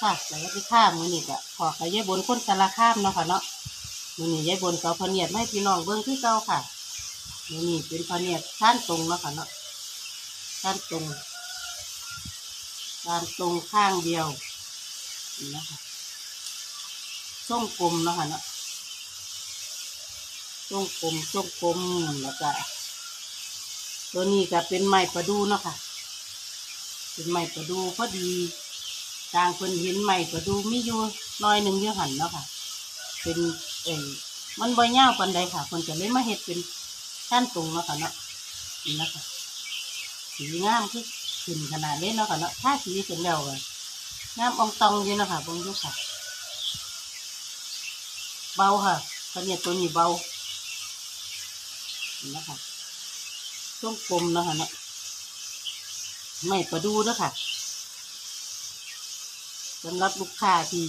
ค่ะสวัสดีค่ะมือนี้ก็ขอกับยายบนคนสารคามเนาะค่ะเนาะมือนี้ยายบนก็เอาพเนียดไมาให้พี่น้องเบิ่งคือเก่าค่ะมือนี้เป็นพเนียดท่านตรงเนาะค่ะเนาะท่านตรงท่านตรงข้างเดียวนะคะส้มกลมเนาะค่ะเนาะส้มกลมส้มกลมแล้วก็ตัวนี้ก็เป็นไม้ประดูเนาะค่ะ เป็นไม้ประดูพอดี ทางคนเห็นไม้ประดูมีอยู่น้อยหนึ่งอยู่หันเนาะค่ะ เป็นเอ่ยมันบ่ยาวปานใดค่ะคนจะเลยมาเฮ็ดเป็นขั้นตรงเนาะค่ะเนาะนี่นะคะสีงามคือขึ้นขนาดเล่นเนาะค่ะเนาะถ้าสีเสร็จแล้วก็งามองตองอยู่เนาะค่ะบ่งดูค่ะ เบาค่ะพะเนียดตัวนี้เบานี่นะคะช่วงกลมเนาะค่ะเนาะไม่ประดูแล้วค่ะ สำหรับลูกค้าที่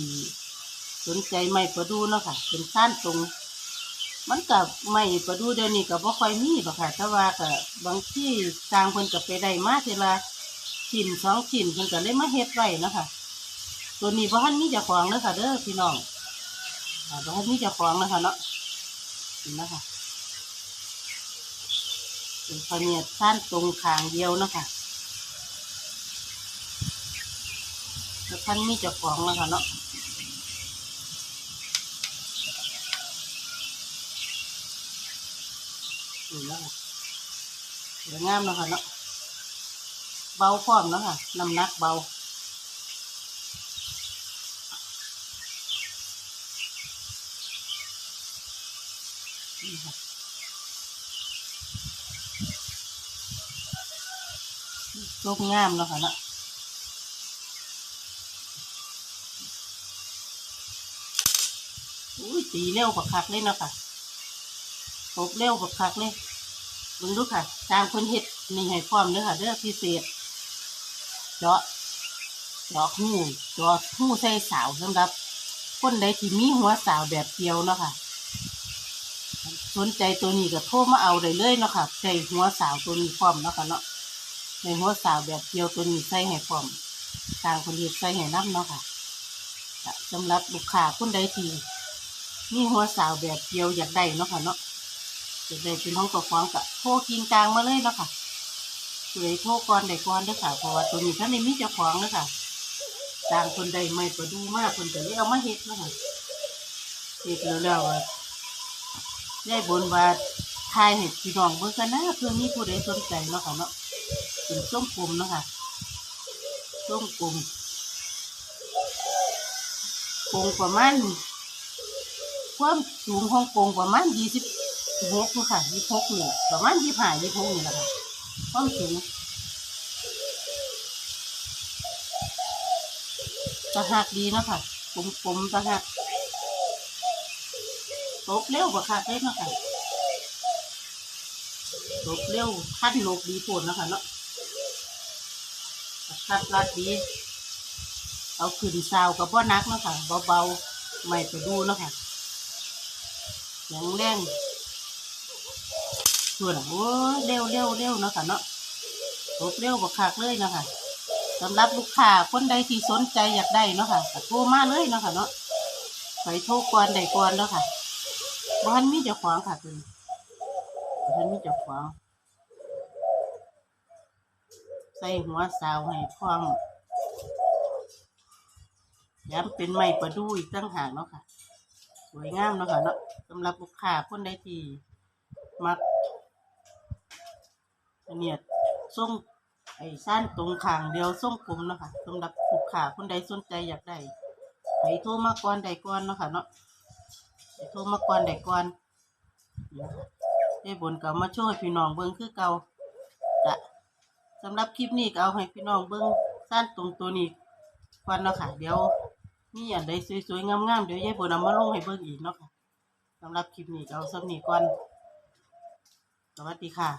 สนใจไม่ประดูเนาะค่ะ เป็นสั้นตรง มันกับไม่ประดูเดี๋ยวนี้ก็บ่ค่อยมีหรอกค่ะแต่ว่าก็บบางที่ทางเพิ่นก็ไปได้มาทีละชิ้นสองชิ้นเพิ่นก็เลยมาเฮ็ดไว้เนาะค่ะตัวนี้บ่ทันมีเจ้าของเด้อค่ะเด้อพี่น้องอ่าบ่ทันมีเจ้าของนะคะเนาะนี่นะคะเป็นพะเนียดสั้นตรงคางเดียวเนาะค่ะ แล้วท่านมีเจ้าของแล้วค่ะเนาะนี่แล้วค่ะสวยงามแล้วค่ะเนาะเบาพร้อมแล้วค่ะน้ำหนักเบานี่ค่ะรูปงามแล้วค่ะเนาะ อุ้ยตีเร็วกว่าคักเลยเนาะค่ะตบเร็วกว่าคักเลยมึงดูค่ะ ตามคนเห็ดนี่ให้พร้อมเด้อค่ะเด้อพิเศษเจาะเจาะหูเจาะหูใส่สาวสำหรับ คนใดที่มีหัวสาวแบบเดียวเนาะค่ะ สนใจตัวนี้ก็โทรมาเอาได้เลยเนาะค่ะใส่หัวสาวตัวนี้พร้อมเนาะค่ะเนาะในหัวสาวแบบเดียวตัวนี้ใส่ให้พร้อมทางคนเห็ดใส่ให้น้ำเนาะค่ะสำหรับลูกค้าคนใดที่ มีหัวสาวแบบเดียวอยากได้เนาะค่ะเนาะอยากได้เป็นห้องตัวฟองกับโทรกินกลางมาเลยเนาะค่ะเลยโทรก่อนได้ก่อนเด้อค่ะเพราะว่าตัวนี้ท่านในมีเจ้าของเด้อค่ะต่างคนใดไม่ประดูมากคนแต่เลยเอามาเฮ็ดเนาะค่ะเฮ็ดแล้วแล้วได้บนว่าทายให้พี่น้องเบิ่งกันนะเพื่อมีผู้ใดสนใจเนาะค่ะเนาะเป็นส้มกลมเนาะค่ะส้มกลมกลมประมาณ ความสูงของกงประมาณยี่สิบหกค่ะยี่หกนี่ประมาณยี่ห้ายี่หกนี่แหละค่ะความสูงตะหักดีนะคะกลมๆตะหักตบเร็วกว่าค่ะได้เนะค่ะตบเร็วคัดโลกดีโผลนะคะเนาะคัดรัดดี เอาขึ้นซาวกับบ่นักนะค่ะเบาๆไม่ไปดูนะค่ะ แข็งแรงส่วนโอ้เร็วเร็วเร็วเนาะค่ะเนาะตบเร็วบักคักเลยเนาะค่ะสำหรับลูกค้าคนใดที่สนใจอยากได้เนาะค่ะโทรมาเลยเนาะค่ะเนาะไปโทรก่อนได้ก่อนเนาะค่ะบ้านมีเจ้าของค่ะคุณบ้านมีเจ้าของใส่หัวสาวให้พร้อมย้ำเป็นไม้ประดูอีกตั้งหากเนาะค่ะ สวยงามเนาะค่ะเนาะสำหรับลูกค้าคนใดที่มักอันเนี่ยส่งไอ้สั้นตรงขางเดียวส่งกลมเนาะค่ะสำหรับลูกค้าคนใดสนใจอยากได้ให้โทรมาก่อนใดก่อนเนาะค่ะเนาะให้โทรมาก่อนใดก่อนนี่ค่ะได้บนก็มาช่วยพี่น้องเบิ่งคือเก่าจะสำหรับคลิปนี้ก็เอาให้พี่น้องเบิ่งสั้นตรงตัวนี้ก่อนเนาะค่ะเดี๋ยว มีอันใดสวยๆงามๆเดี๋ยวยายบัวนำมาลงให้เบิ่งอีกเนาะค่ะสำหรับคลิปนี้ก็เอาสำนีก่อนสวัสดีค่ะ